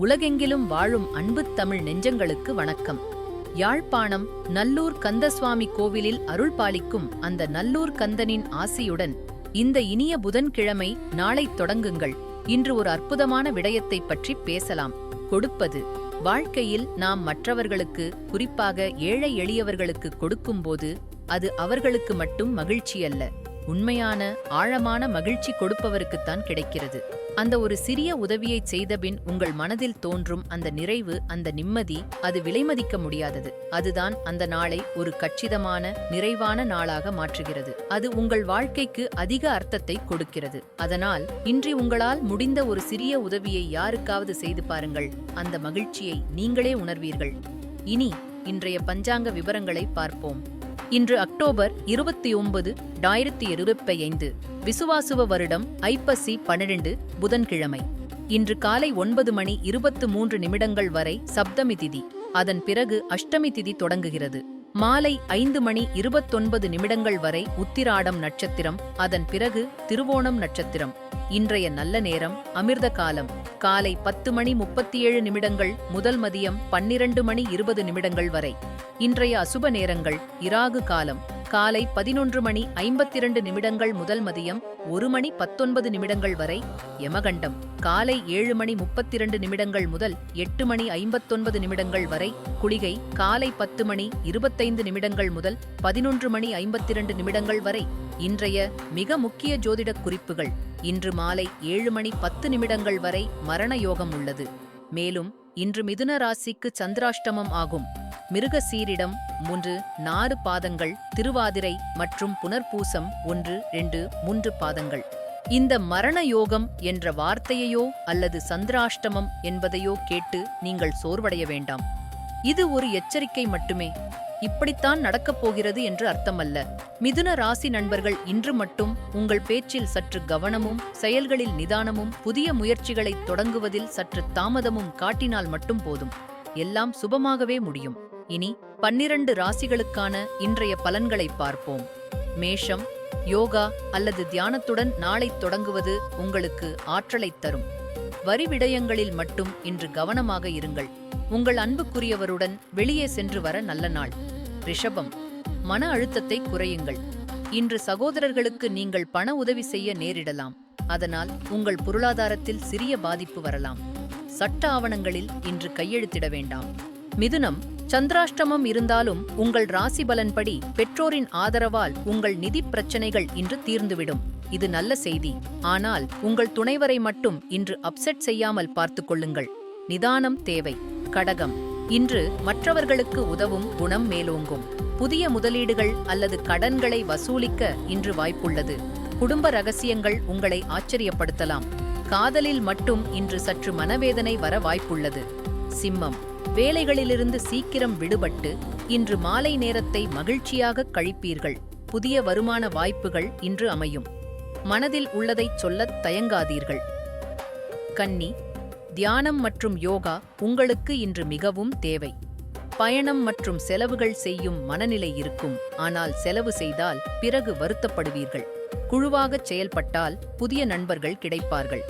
உலகெங்கிலும் வாழும் அன்புத் தமிழ் நெஞ்சங்களுக்கு வணக்கம். யாழ்ப்பாணம் நல்லூர் கந்தசுவாமி கோவிலில் அருள் பாலிக்கும் அந்த நல்லூர் கந்தனின் ஆசியுடன் இந்த இனிய புதன்கிழமை நாளை தொடங்குங்கள். இன்று ஒரு அற்புதமான விடயத்தைப் பற்றி பேசலாம். கொடுப்பது வாழ்க்கையில் நாம் மற்றவர்களுக்கு குறிப்பாக ஏழை எளியவர்களுக்கு கொடுக்கும்போது அது அவர்களுக்கு மட்டும் மகிழ்ச்சி அல்ல உண்மையான ஆழமான மகிழ்ச்சி கொடுப்பவருக்குத்தான் கிடைக்கிறது. அந்த ஒரு சிறிய உதவியைச் செய்தபின் உங்கள் மனதில் தோன்றும் அந்த நிறைவு அந்த நிம்மதி அது விலைமதிக்க முடியாதது. அதுதான் அந்த நாளை ஒரு கச்சிதமான நிறைவான நாளாக மாற்றுகிறது. அது உங்கள் வாழ்க்கைக்கு அதிக அர்த்தத்தை கொடுக்கிறது. அதனால் இன்றி உங்களால் முடிந்த ஒரு சிறிய உதவியை யாருக்காவது செய்து பாருங்கள். அந்த மகிழ்ச்சியை நீங்களே உணர்வீர்கள். இனி இன்றைய பஞ்சாங்க விவரங்களை பார்ப்போம். இன்று அக்டோபர் இருபத்தி ஒன்பது ஆயிரத்தி இருபத்தி ஐந்து விசுவாசுவ வருடம் ஐப்பசி பன்னிரண்டு புதன்கிழமை. இன்று காலை ஒன்பது மணி இருபத்து மூன்று நிமிடங்கள் வரை சப்தமி திதி. அதன் பிறகு அஷ்டமி திதி தொடங்குகிறது. மாலை ஐந்து மணி இருபத்தொன்பது நிமிடங்கள் வரை உத்திராடம் நட்சத்திரம். அதன் பிறகு திருவோணம் நட்சத்திரம். இன்றைய நல்ல நேரம் அமிர்த காலம். காலை பத்து மணி முப்பத்தி ஏழு நிமிடங்கள் முதல் மதியம் பன்னிரண்டு மணி இருபது நிமிடங்கள் வரை. இன்றைய அசுப நேரங்கள் இராகு காலம். காலை பதினொன்று மணி ஐம்பத்திரண்டு நிமிடங்கள் முதல் மதியம் ஒரு மணி பத்தொன்பது நிமிடங்கள் வரை யமகண்டம். காலை ஏழு மணி முப்பத்திரண்டு நிமிடங்கள் முதல் எட்டு மணி ஐம்பத்தொன்பது நிமிடங்கள் வரை குளிகை காலை பத்து மணி இருபத்தைந்து நிமிடங்கள் முதல் பதினொன்று மணி ஐம்பத்திரண்டு நிமிடங்கள் வரை இன்றைய மிக முக்கிய ஜோதிடக் குறிப்புகள். இன்று மாலை ஏழு மணி பத்து நிமிடங்கள் வரை மரண யோகம் உள்ளது. மேலும் இன்று மிதுன ராசிக்கு சந்திராஷ்டமம் ஆகும். மிருகசீரிடம் மூன்று நாறு பாதங்கள் திருவாதிரை மற்றும் புனர்பூசம் ஒன்று ரெண்டு மூன்று பாதங்கள். இந்த மரண யோகம் என்ற வார்த்தையையோ அல்லது சந்திராஷ்டமம் என்பதையோ கேட்டு நீங்கள் சோர்வடைய வேண்டாம். இது ஒரு எச்சரிக்கை மட்டுமே. இப்படித்தான் நடக்கப் போகிறது என்று அர்த்தமல்ல. மிதுன ராசி நண்பர்கள் இன்று மட்டும் உங்கள் பேச்சில் சற்று கவனமும் செயல்களில் நிதானமும் புதிய முயற்சிகளை தொடங்குவதில் சற்று தாமதமும் காட்டினால் மட்டும் போதும். எல்லாம் சுபமாகவே முடியும். இனி பன்னிரண்டு ராசிகளுக்கான இன்றைய பலன்களை பார்ப்போம். மேஷம் யோகா அல்லது தியானத்துடன் நாளை தொடங்குவது உங்களுக்கு ஆற்றலைத் தரும். வரி விடயங்களில் மட்டும் இன்று கவனமாக இருங்கள். உங்கள் அன்புக்குரியவருடன் வெளியே சென்று வர நல்ல நாள். ரிஷபம் மன அழுத்தத்தை குறையுங்கள். இன்று சகோதரர்களுக்கு நீங்கள் பண உதவி செய்ய நேரிடலாம். அதனால் உங்கள் பொருளாதாரத்தில் சிறிய பாதிப்பு வரலாம். சட்ட ஆவணங்களில் இன்று கையெழுத்திட வேண்டாம். மிதுனம் சந்திராஷ்டமம் இருந்தாலும் உங்கள் ராசி பலன்படி பெற்றோரின் ஆதரவால் உங்கள் நிதி பிரச்சனைகள் இன்று தீர்ந்துவிடும். இது நல்ல செய்தி. ஆனால் உங்கள் துணைவரை மட்டும் இன்று அப்செட் செய்யாமல் பார்த்துக்கொள்ளுங்கள் நிதானம் தேவை. கடகம். இன்று மற்றவர்களுக்கு உதவும் குணம் மேலோங்கும். புதிய முதலீடுகள் அல்லது கடன்களை வசூலிக்க இன்று வாய்ப்புள்ளது. குடும்ப ரகசியங்கள் உங்களை ஆச்சரியப்படுத்தலாம். காதலில் மட்டும் இன்று சற்று மனவேதனை வர வாய்ப்புள்ளது. சிம்மம். வேலைகளிலிருந்து சீக்கிரம் விடுபட்டு இன்று மாலை நேரத்தை மகிழ்ச்சியாக கழிப்பீர்கள். புதிய வருமான வாய்ப்புகள் இன்று அமையும். மனதில் உள்ளதைச் சொல்லத் தயங்காதீர்கள். கன்னி. தியானம் மற்றும் யோகா உங்களுக்கு இன்று மிகவும் தேவை. பயணம் மற்றும் செலவுகள் செய்யும் மனநிலை இருக்கும். ஆனால் செலவு செய்தால் பிறகு வருத்தப்படுவீர்கள். குழுவாகச் செயல்பட்டால் புதிய நண்பர்கள் கிடைப்பார்கள்.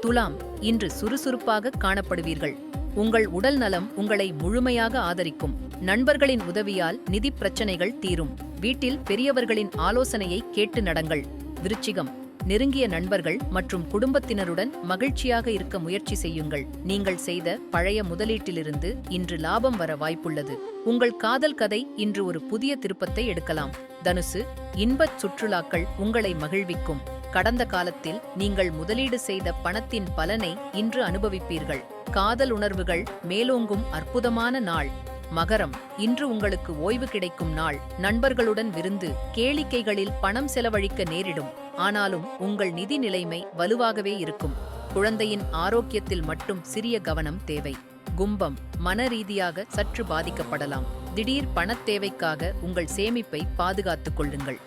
துலாம் இன்று சுறுசுறுப்பாக காணப்படுவீர்கள். உங்கள் உடல் நலம் உங்களை முழுமையாக ஆதரிக்கும். நண்பர்களின் உதவியால் நிதி பிரச்சனைகள் தீரும். வீட்டில் பெரியவர்களின் ஆலோசனையை கேட்டு நடங்கள். விருச்சிகம் நெருங்கிய நண்பர்கள் மற்றும் குடும்பத்தினருடன் மகிழ்ச்சியாக இருக்க முயற்சி செய்யுங்கள். நீங்கள் செய்த பழைய முதலீட்டிலிருந்து இன்று லாபம் வர வாய்ப்புள்ளது. உங்கள் காதல் கதை இன்று ஒரு புதிய திருப்பத்தை எடுக்கலாம். தனுசு இன்பச் சுற்றுலாக்கள் உங்களை மகிழ்விக்கும். கடந்த காலத்தில் நீங்கள் முதலீடு செய்த பணத்தின் பலனை இன்று அனுபவிப்பீர்கள். காதல் உணர்வுகள் மேலோங்கும் அற்புதமான நாள். மகரம் இன்று உங்களுக்கு ஓய்வு கிடைக்கும் நாள். நண்பர்களுடன் விருந்து கேளிக்கைகளில் பணம் செலவழிக்க நேரிடும். ஆனாலும் உங்கள் நிதி நிலைமை வலுவாகவே இருக்கும். குழந்தையின் ஆரோக்கியத்தில் மட்டும் சிறிய கவனம் தேவை. கும்பம் மன ரீதியாக சற்று பாதிக்கப்படலாம். திடீர் பணத் தேவைக்காக உங்கள் சேமிப்பை பாதுகாத்துக் கொள்ளுங்கள்.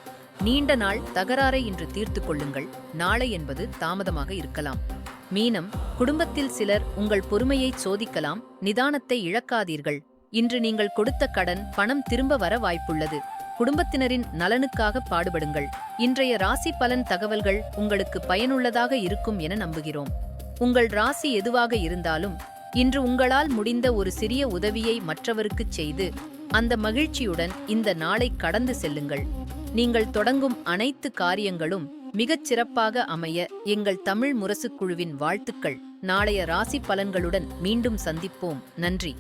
நீண்ட நாள் தகராறை இன்று தீர்த்து கொள்ளுங்கள். நாளை என்பது தாமதமாக இருக்கலாம். மீனம் குடும்பத்தில் சிலர் உங்கள் பொறுமையை சோதிக்கலாம். நிதானத்தை இழக்காதீர்கள். இன்று நீங்கள் கொடுத்த கடன் பணம் திரும்ப வர வாய்ப்புள்ளது. குடும்பத்தினரின் நலனுக்காக பாடுபடுங்கள். இன்றைய ராசி பலன் தகவல்கள் உங்களுக்கு பயனுள்ளதாக இருக்கும் என நம்புகிறோம். உங்கள் ராசி எதுவாக இருந்தாலும் இன்று உங்களால் முடிந்த ஒரு சிறிய உதவியை மற்றவருக்குச் செய்து அந்த மகிழ்ச்சியுடன் இந்த நாளை கடந்து செல்லுங்கள். நீங்கள் தொடங்கும் அனைத்து காரியங்களும் மிகச் சிறப்பாக அமைய எங்கள் தமிழ் முரசுக் குழுவின் வாழ்த்துக்கள். நாளைய ராசி பலன்களுடன் மீண்டும் சந்திப்போம். நன்றி.